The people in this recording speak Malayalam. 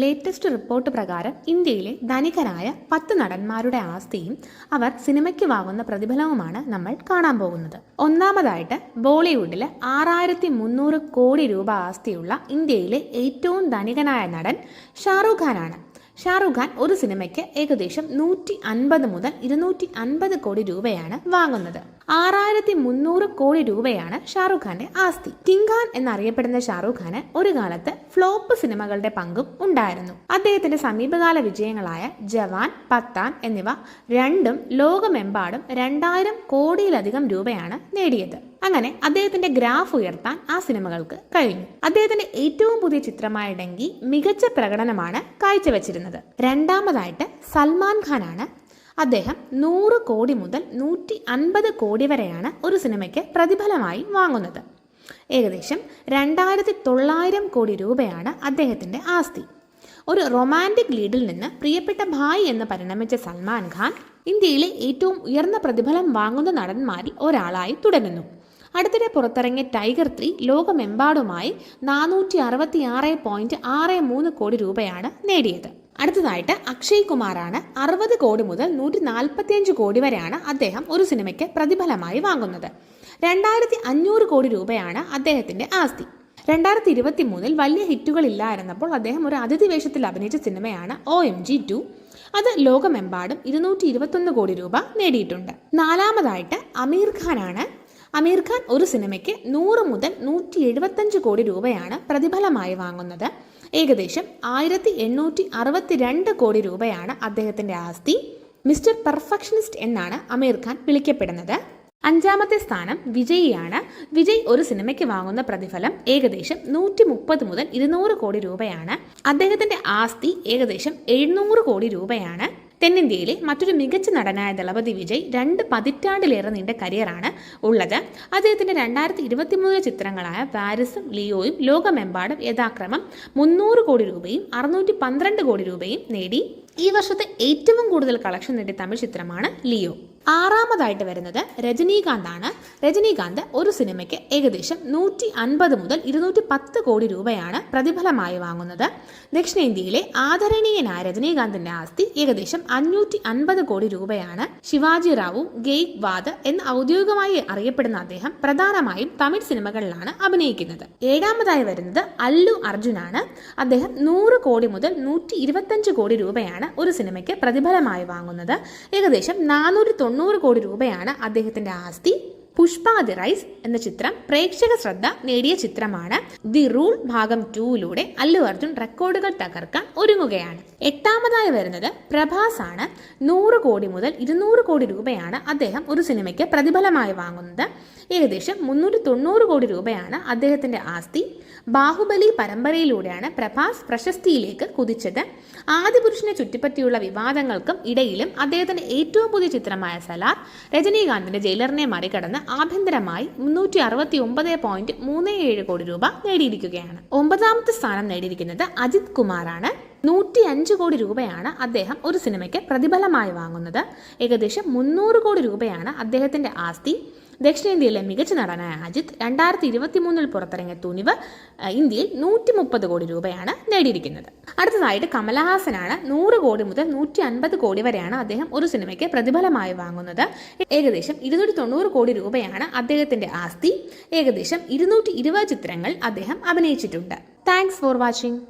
ലേറ്റസ്റ്റ് റിപ്പോർട്ട് പ്രകാരം ഇന്ത്യയിലെ ധനികരായ പത്ത് നടന്മാരുടെ ആസ്തിയും അവർ സിനിമയ്ക്ക് വാങ്ങുന്ന പ്രതിഫലവുമാണ് നമ്മൾ കാണാൻ പോകുന്നത്. ഒന്നാമതായിട്ട് ബോളിവുഡിൽ ആറായിരത്തി മുന്നൂറ് കോടി രൂപ ആസ്തിയുള്ള ഇന്ത്യയിലെ ഏറ്റവും ധനികനായ നടൻ ഷാറൂഖ് ഖാനാണ് ഷാറൂഖ് ഖാൻ ഒരു സിനിമയ്ക്ക് ഏകദേശം നൂറ്റി അൻപത് മുതൽ ഇരുന്നൂറ്റി അൻപത് കോടി രൂപയാണ് വാങ്ങുന്നത്. ആറായിരത്തി മുന്നൂറ് കോടി രൂപയാണ് ഷാറുഖ് ഖാന്റെ ആസ്തി. കിങ് ഖാൻ എന്നറിയപ്പെടുന്ന ഷാറുഖ് ഖാന് ഒരു കാലത്ത് ഫ്ലോപ്പ് സിനിമകളുടെ പങ്കും ഉണ്ടായിരുന്നു. അദ്ദേഹത്തിന്റെ സമീപകാല വിജയങ്ങളായ ജവാൻ പത്താൻ എന്നിവ രണ്ടും ലോകമെമ്പാടും രണ്ടായിരം കോടിയിലധികം രൂപയാണ് നേടിയത്. അങ്ങനെ അദ്ദേഹത്തിന്റെ ഗ്രാഫ് ഉയർത്താൻ ആ സിനിമകൾക്ക് കഴിഞ്ഞു. അദ്ദേഹത്തിന്റെ ഏറ്റവും പുതിയ ചിത്രമായ ഡെങ്കി മികച്ച പ്രകടനമാണ് കാഴ്ചവെച്ചിരുന്നത്. രണ്ടാമതായിട്ട് സൽമാൻ ഖാനാണ്. അദ്ദേഹം നൂറ് കോടി മുതൽ നൂറ്റി അൻപത് കോടി വരെയാണ് ഒരു സിനിമയ്ക്ക് പ്രതിഫലമായി വാങ്ങുന്നത്. ഏകദേശം രണ്ടായിരത്തി തൊള്ളായിരം കോടി രൂപയാണ് അദ്ദേഹത്തിന്റെ ആസ്തി. ഒരു റൊമാന്റിക് ലീഡിൽ നിന്ന് പ്രിയപ്പെട്ട ഭായ് എന്ന് പരിണമിച്ച സൽമാൻ ഖാൻ ഇന്ത്യയിലെ ഏറ്റവും ഉയർന്ന പ്രതിഫലം വാങ്ങുന്ന നടന്മാരിൽ ഒരാളായി തുടരുന്നു. അടുത്തിടെ പുറത്തിറങ്ങിയ ടൈഗർ ത്രീ ലോകമെമ്പാടുമായി നാനൂറ്റി അറുപത്തി ആറ് പോയിന്റ് ആറ് മൂന്ന് കോടി രൂപയാണ് നേടിയത്. അടുത്തതായിട്ട് അക്ഷയ് കുമാറാണ് അറുപത് കോടി മുതൽ നൂറ്റി നാൽപ്പത്തിയഞ്ച് കോടി വരെയാണ് അദ്ദേഹം ഒരു സിനിമയ്ക്ക് പ്രതിഫലമായി വാങ്ങുന്നത്. രണ്ടായിരത്തി അഞ്ഞൂറ് കോടി രൂപയാണ് അദ്ദേഹത്തിന്റെ ആസ്തി. രണ്ടായിരത്തി ഇരുപത്തി മൂന്നിൽ വലിയ ഹിറ്റുകൾ ഇല്ലായിരുന്നപ്പോൾ അദ്ദേഹം ഒരു അതിഥി വേഷത്തിൽ അഭിനയിച്ച സിനിമയാണ് ഒ എം ജി ടു. അത് ലോകമെമ്പാടും ഇരുന്നൂറ്റി ഇരുപത്തൊന്ന് കോടി രൂപ നേടിയിട്ടുണ്ട്. നാലാമതായിട്ട് അമീർ ഖാനാണ് അമീർ ഖാൻ ഒരു സിനിമയ്ക്ക് നൂറ് മുതൽ നൂറ്റി എഴുപത്തഞ്ച് കോടി രൂപയാണ് പ്രതിഫലമായി വാങ്ങുന്നത്. ഏകദേശം ആയിരത്തി എണ്ണൂറ്റി അറുപത്തിരണ്ട് കോടി രൂപയാണ് അദ്ദേഹത്തിന്റെ ആസ്തി. മിസ്റ്റർ പെർഫെക്ഷനിസ്റ്റ് എന്നാണ് അമീർ ഖാൻ വിളിക്കപ്പെടുന്നത്. അഞ്ചാമത്തെ സ്ഥാനം വിജയിയാണ്. വിജയ് ഒരു സിനിമയ്ക്ക് വാങ്ങുന്ന പ്രതിഫലം ഏകദേശം നൂറ്റി മുപ്പത് മുതൽ ഇരുന്നൂറ് കോടി രൂപയാണ്. അദ്ദേഹത്തിന്റെ ആസ്തി ഏകദേശം എഴുന്നൂറ് കോടി രൂപയാണ്. തെന്നിന്ത്യയിലെ മറ്റൊരു മികച്ച നടനായ ദളപതി വിജയ് രണ്ട് പതിറ്റാണ്ടിലേറെ നീണ്ട കരിയറാണ് ഉള്ളത്. അദ്ദേഹത്തിന്റെ രണ്ടായിരത്തി ഇരുപത്തി മൂന്ന് ചിത്രങ്ങളായ പാരിസും ലിയോയും ലോകമെമ്പാടും യഥാക്രമം മുന്നൂറ് കോടി രൂപയും അറുന്നൂറ്റി പന്ത്രണ്ട് കോടി രൂപയും നേടി. ഈ വർഷത്തെ ഏറ്റവും കൂടുതൽ കളക്ഷൻ നേടിയ തമിഴ് ചിത്രമാണ് ലിയോ. ആറാമതായിട്ട് വരുന്നത് രജനീകാന്ത് ആണ് രജനീകാന്ത് ഒരു സിനിമയ്ക്ക് ഏകദേശം നൂറ്റി അൻപത് മുതൽ ഇരുന്നൂറ്റി പത്ത് കോടി രൂപയാണ് പ്രതിഫലമായി വാങ്ങുന്നത്. ദക്ഷിണേന്ത്യയിലെ ആദരണീയനായ രജനീകാന്തിന്റെ ആസ്തി ഏകദേശം അഞ്ഞൂറ്റി അൻപത് കോടി രൂപയാണ്. ശിവാജി റാവു ഗെയ്ക് വാദ് എന്ന് ഔദ്യോഗികമായി അറിയപ്പെടുന്ന അദ്ദേഹം പ്രധാനമായും തമിഴ് സിനിമകളിലാണ് അഭിനയിക്കുന്നത്. ഏഴാമതായി വരുന്നത് അല്ലു അർജുനാണ്. അദ്ദേഹം നൂറ് കോടി മുതൽ നൂറ്റി ഇരുപത്തഞ്ച് കോടി രൂപയാണ് ഒരു സിനിമയ്ക്ക് പ്രതിഫലമായി വാങ്ങുന്നത്. ഏകദേശം നാനൂറ്റി തൊണ്ണൂറ് കോടി രൂപയാണ് അദ്ദേഹത്തിന്റെ ആസ്തി. പുഷ്പ ദി റൈസ് എന്ന ചിത്രം പ്രേക്ഷക ശ്രദ്ധ നേടിയ ചിത്രമാണ്. ദി റൂൾ ഭാഗം ടൂയിലൂടെ അല്ലു അർജുൻ റെക്കോർഡുകൾ തകർക്കാൻ ഒരുങ്ങുകയാണ്. എട്ടാമതായി വരുന്നത് പ്രഭാസ് ആണ് നൂറ് കോടി മുതൽ ഇരുന്നൂറ് കോടി രൂപയാണ് അദ്ദേഹം ഒരു സിനിമയ്ക്ക് പ്രതിഫലമായി വാങ്ങുന്നത്. ഏകദേശം മുന്നൂറ്റി തൊണ്ണൂറ് കോടി രൂപയാണ് അദ്ദേഹത്തിന്റെ ആസ്തി. ബാഹുബലി പരമ്പരയിലൂടെയാണ് പ്രഭാസ് പ്രശസ്തിയിലേക്ക് കുതിച്ചത്. ആദിപുരുഷനെ ചുറ്റിപ്പറ്റിയുള്ള വിവാദങ്ങൾക്കും ഇടയിലും അദ്ദേഹത്തിന്റെ ഏറ്റവും പുതിയ ചിത്രമായ സലാർ രജനീകാന്തിന്റെ ജയിലറിനെ മറികടന്ന് ആഭ്യന്തരമായി മുന്നൂറ്റി അറുപത്തി ഒമ്പത് പോയിന്റ് മൂന്ന് ഏഴ് കോടി രൂപ നേടിയിരിക്കുകയാണ്. ഒമ്പതാമത്തെ സ്ഥാനം നേടിയിരിക്കുന്നത് അജിത് കുമാറാണ്. നൂറ്റി അഞ്ച് കോടി രൂപയാണ് അദ്ദേഹം ഒരു സിനിമയ്ക്ക് പ്രതിഫലമായി വാങ്ങുന്നത്. ഏകദേശം മുന്നൂറ് കോടി രൂപയാണ് അദ്ദേഹത്തിന്റെ ആസ്തി. ദക്ഷിണേന്ത്യയിലെ മികച്ച നടനായ അജിത് രണ്ടായിരത്തി ഇരുപത്തി മൂന്നിൽ പുറത്തിറങ്ങിയ തുണിവ് ഇന്ത്യയിൽ നൂറ്റി മുപ്പത് കോടി രൂപയാണ് നേടിയിരിക്കുന്നത്. അടുത്തതായിട്ട് കമലഹാസനാണ് നൂറ് കോടി മുതൽ നൂറ്റി അൻപത് കോടി വരെയാണ് അദ്ദേഹം ഒരു സിനിമയ്ക്ക് പ്രതിഫലമായി വാങ്ങുന്നത്. ഏകദേശം ഇരുന്നൂറ്റി തൊണ്ണൂറ് കോടി രൂപയാണ് അദ്ദേഹത്തിന്റെ ആസ്തി. ഏകദേശം ഇരുന്നൂറ്റി ഇരുപത് ചിത്രങ്ങൾ അദ്ദേഹം അഭിനയിച്ചിട്ടുണ്ട്. Thanks for watching